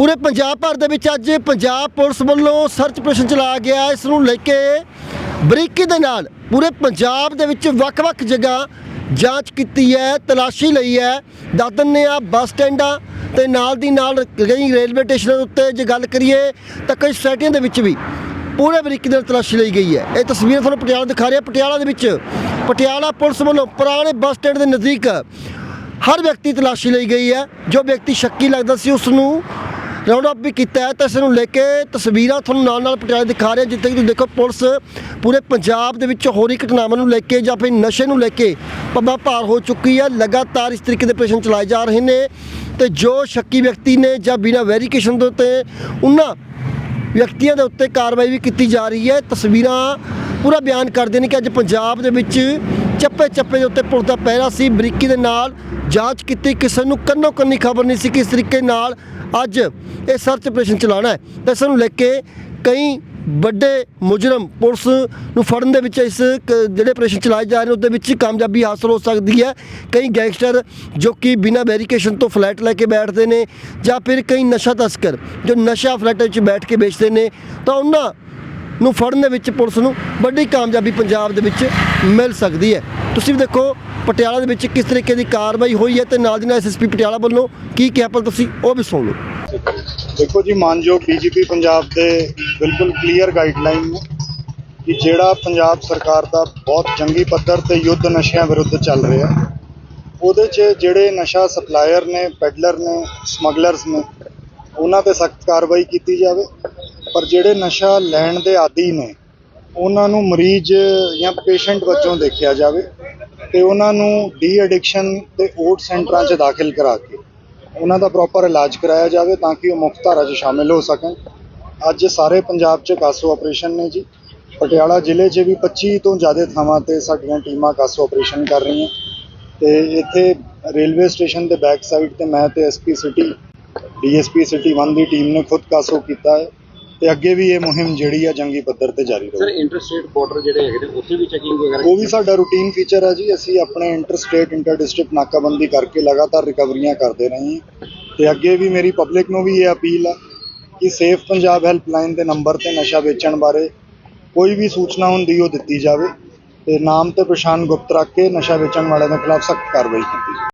ਪੂਰੇ ਪੰਜਾਬ ਭਰ ਦੇ ਵਿੱਚ ਅੱਜ ਪੰਜਾਬ ਪੁਲਿਸ ਵੱਲੋਂ ਸਰਚ ਆਪਰੇਸ਼ਨ ਚਲਾਇਆ ਗਿਆ ਇਸ ਨੂੰ ਲੈ ਕੇ ਬਰੀਕੀ ਦੇ ਨਾਲ ਪੂਰੇ ਪੰਜਾਬ ਦੇ ਵਿੱਚ ਵੱਖ-ਵੱਖ ਜਗ੍ਹਾ ਜਾਂਚ ਕੀਤੀ ਹੈ, ਤਲਾਸ਼ੀ ਲਈ ਹੈ। ਦੱਸ ਦਿੰਦੇ ਆ ਬੱਸ ਸਟੈਂਡਾਂ ਤੇ ਨਾਲ ਦੀ ਨਾਲ ਕਈ ਰੇਲਵੇ ਸਟੇਸ਼ਨਾਂ ਦੇ ਉੱਤੇ ਜੇ ਗੱਲ ਕਰੀਏ ਤਾਂ ਕਈ ਸੋਸਾਇਟੀਆਂ ਦੇ ਵਿੱਚ ਵੀ ਪੂਰੇ ਬਰੀਕੀ ਦੇ ਨਾਲ ਤਲਾਸ਼ੀ ਲਈ ਗਈ ਹੈ। ਇਹ ਤਸਵੀਰ ਤੁਹਾਨੂੰ ਪਟਿਆਲਾ ਦਿਖਾ ਰਿਹਾ। ਪਟਿਆਲਾ ਦੇ ਵਿੱਚ ਪਟਿਆਲਾ ਪੁਲਿਸ ਵੱਲੋਂ ਪੁਰਾਣੇ ਬੱਸ ਸਟੈਂਡ ਦੇ ਨਜ਼ਦੀਕ ਹਰ ਵਿਅਕਤੀ ਤਲਾਸ਼ੀ ਲਈ ਗਈ ਹੈ। ਜੋ ਵਿਅਕਤੀ ਸ਼ੱਕੀ ਲੱਗਦਾ ਸੀ, ਉਸ ਨੂੰ ਰਾਉਂਡ ਅਪ ਵੀ ਕੀਤਾ ਹੈ, ਤਾਂ ਇਸ ਨੂੰ ਲੈ ਕੇ ਤਸਵੀਰਾਂ ਤੁਹਾਨੂੰ ਨਾਲ ਨਾਲ ਪਟਿਆਲੇ ਦਿਖਾ ਰਿਹਾ ਜਿੱਥੇ ਕਿ ਤੁਸੀਂ ਦੇਖੋ ਪੁਲਿਸ ਪੂਰੇ ਪੰਜਾਬ ਦੇ ਵਿੱਚ ਹੋ ਰਹੀ ਘਟਨਾਵਾਂ ਨੂੰ ਲੈ ਕੇ ਜਾਂ ਫਿਰ ਨਸ਼ੇ ਨੂੰ ਲੈ ਕੇ ਪੱਬਾਂ ਭਾਰ ਹੋ ਚੁੱਕੀ ਹੈ। ਲਗਾਤਾਰ ਇਸ ਤਰੀਕੇ ਦੇ ਆਪਰੇਸ਼ਨ ਚਲਾਏ ਜਾ ਰਹੇ ਨੇ ਤੇ ਜੋ ਸ਼ੱਕੀ ਵਿਅਕਤੀ ਨੇ ਜਾਂ ਬਿਨਾਂ ਵੈਰੀਫਿਕੇਸ਼ਨ ਦੇ ਉੱਤੇ ਉਹਨਾਂ ਵਿਅਕਤੀਆਂ ਦੇ ਉੱਤੇ ਕਾਰਵਾਈ ਵੀ ਕੀਤੀ ਜਾ ਰਹੀ ਹੈ। ਤਸਵੀਰਾਂ ਪੂਰਾ ਬਿਆਨ ਕਰਦੇ ਨੇ ਕਿ ਅੱਜ ਪੰਜਾਬ ਦੇ ਵਿੱਚ ਚੱਪੇ ਚੱਪੇ ਦੇ ਉੱਤੇ ਪੁਲਿਸ ਦਾ ਪਹਿਰਾ ਸੀ। ਬਰੀਕੀ ਦੇ ਨਾਲ ਜਾਂਚ ਕੀਤੀ। ਕਿਸੇ ਨੂੰ ਕੰਨੋ ਕੰਨੀ ਖਬਰ ਨਹੀਂ ਸੀ ਕਿਸ ਤਰੀਕੇ ਨਾਲ ਅੱਜ ਇਹ ਸਰਚ ਆਪਰੇਸ਼ਨ ਚਲਾਉਣਾ ਹੈ। ਤੇ ਇਸ ਨੂੰ ਲੈ ਕੇ ਕਈ ਵੱਡੇ ਮੁਜਰਮ ਪੁਲਿਸ ਨੂੰ ਫੜਨ ਦੇ ਵਿੱਚ ਇਸ ਕ- ਜਿਹੜੇ ਆਪਰੇਸ਼ਨ ਚਲਾਏ ਜਾ ਰਹੇ ਨੇ, ਉਹਦੇ ਵਿੱਚ ਕਾਮਯਾਬੀ ਹਾਸਲ ਹੋ ਸਕਦੀ ਹੈ। ਕਈ ਗੈਂਗਸਟਰ ਜੋ ਕਿ ਬਿਨਾਂ ਵੈਰੀਫਿਕੇਸ਼ਨ ਤੋਂ ਫਲੈਟ ਲੈ ਕੇ ਬੈਠਦੇ ਨੇ ਜਾਂ ਫਿਰ ਕਈ ਨਸ਼ਾ ਤਸਕਰ ਜੋ ਨਸ਼ਾ ਫਲੈਟ ਵਿੱਚ ਬੈਠ ਕੇ ਵੇਚਦੇ ਨੇ, ਤਾਂ ਉਹਨਾਂ ਨੂੰ ਫੜਨ ਦੇ ਵਿੱਚ ਪੁਲਿਸ ਨੂੰ ਵੱਡੀ ਕਾਮਯਾਬੀ ਪੰਜਾਬ ਦੇ ਵਿੱਚ ਮਿਲ ਸਕਦੀ ਹੈ। ਤੁਸੀਂ ਵੀ ਦੇਖੋ ਪਟਿਆਲਾ ਦੇ ਵਿੱਚ ਕਿਸ ਤਰੀਕੇ ਦੀ ਕਾਰਵਾਈ ਹੋਈ ਹੈ ਤੇ ਨਾਲ ਦੀ ਨਾਲ ਐਸਐਸਪੀ ਪਟਿਆਲਾ ਵੱਲੋਂ ਕੀ ਕਿਹਾ ਪਰ ਤੁਸੀਂ ਉਹ ਵੀ ਸੁਣ ਲਓ। ਦੇਖੋ ਜੀ, ਮਾਨਯੋਗ ਡੀਜੀਪੀ ਪੰਜਾਬ ਦੇ ਬਿਲਕੁਲ ਕਲੀਅਰ ਗਾਈਡਲਾਈਨ ਨੇ ਕਿ ਜਿਹੜਾ ਪੰਜਾਬ ਸਰਕਾਰ ਦਾ ਬਹੁਤ ਚੰਗੀ ਪੱਧਰ ਤੇ ਯੁੱਧ ਨਸ਼ਿਆਂ ਵਿਰੁੱਧ ਚੱਲ ਰਿਹਾ ਉਹਦੇ 'ਚ ਜਿਹੜੇ ਨਸ਼ਾ ਸਪਲਾਇਰ ਨੇ ਪੈਡਲਰ ਨੇ ਸਮਗਲਰਸ ਨੇ, ਉਹਨਾਂ ਤੇ ਸਖਤ ਕਾਰਵਾਈ ਕੀਤੀ ਜਾਵੇ। ਪਰ ਜਿਹੜੇ ਨਸ਼ਾ ਲੈਣ ਦੇ ਆਦੀ ਨੇ ਉਹਨਾਂ ਨੂੰ ਮਰੀਜ਼ ਜਾਂ ਪੇਸ਼ੈਂਟ ਵਜੋਂ ਦੇਖਿਆ ਜਾਵੇ ਤੇ ਉਹਨਾਂ ਨੂੰ ਡੀ ਐਡਿਕਸ਼ਨ ਤੇ ਓਟ ਸੈਂਟਰਾਂ 'ਚ ਦਾਖਲ ਕਰਾ ਕੇ ਉਹਨਾਂ ਦਾ ਪ੍ਰੋਪਰ ਇਲਾਜ ਕਰਾਇਆ ਜਾਵੇ ਤਾਂ ਕਿ ਉਹ ਮੁਕਤ ਧਾਰਾ 'ਚ ਸ਼ਾਮਿਲ ਹੋ ਸਕਣ। ਅੱਜ ਸਾਰੇ ਪੰਜਾਬ 'ਚ ਕਾਸੋ ਆਪਰੇਸ਼ਨ ਨੇ ਜੀ। ਪਟਿਆਲਾ ਜ਼ਿਲ੍ਹੇ 'ਚ ਵੀ 25 ਤੋਂ ਜ਼ਿਆਦਾ ਥਾਵਾਂ ਤੇ ਸਾਡੀਆਂ ਟੀਮਾਂ ਕਾਸੋ ਆਪਰੇਸ਼ਨ ਕਰ ਰਹੀਆਂ। ਤੇ ਇੱਥੇ ਰੇਲਵੇ ਸਟੇਸ਼ਨ ਦੇ ਬੈਕ ਸਾਈਡ ਤੇ ਮੈਂ ਤੇ ਐਸਪੀ ਸਿਟੀ ਡੀਐਸਪੀ ਸਿਟੀ 1 ਦੀ ਟੀਮ ਨੇ ਖੁਦ ਕਾਸੋ ਕੀਤਾ ਹੈ। ਤੇ ਅੱਗੇ ਵੀ ਇਹ ਮੁਹਿੰਮ ਜਿਹੜੀ ਆ ਜੰਗੀ ਪੱਧਰ ਤੇ ਜਾਰੀ ਸਰ ਇੰਟਰਸਟੇਟ ਬਾਰਡਰ ਜਿਹੜੇ ਹੈਗੇ ਨੇ ਉੱਥੇ ਵੀ ਚੈਕਿੰਗ ਵਗੈਰਾ ਉਹ ਵੀ ਸਾਡਾ ਰੂਟੀਨ ਫੀਚਰ ਹੈ ਜੀ ਅਸੀਂ ਆਪਣੇ ਇੰਟਰ ਸਟੇਟ ਇੰਟਰ ਡਿਸਟ੍ਰਿਕਟ ਨਾਕਾਬੰਦੀ ਕਰਕੇ ਲਗਾਤਾਰ ਰਿਕਵਰੀਆਂ ਕਰਦੇ ਰਹੇ ਹਾਂ। ਤੇ ਅੱਗੇ ਵੀ ਮੇਰੀ ਪਬਲਿਕ ਨੂੰ ਵੀ ਇਹ ਅਪੀਲ ਆ ਕਿ ਸੇਫ ਪੰਜਾਬ ਹੈਲਪਲਾਈਨ ਦੇ ਨੰਬਰ ਤੇ ਨਸ਼ਾ ਵੇਚਣ ਬਾਰੇ ਕੋਈ ਵੀ ਸੂਚਨਾ ਹੁੰਦੀ ਉਹ ਦਿੱਤੀ ਜਾਵੇ। ਤੇ ਨਾਮ ਤੇ ਪਛਾਣ ਗੁਪਤ ਰੱਖ ਕੇ ਨਸ਼ਾ ਵੇਚਣ ਵਾਲਿਆਂ ਦੇ ਖਿਲਾਫ ਸਖਤ ਕਾਰਵਾਈ ਕੀਤੀ ਜਾਵੇ।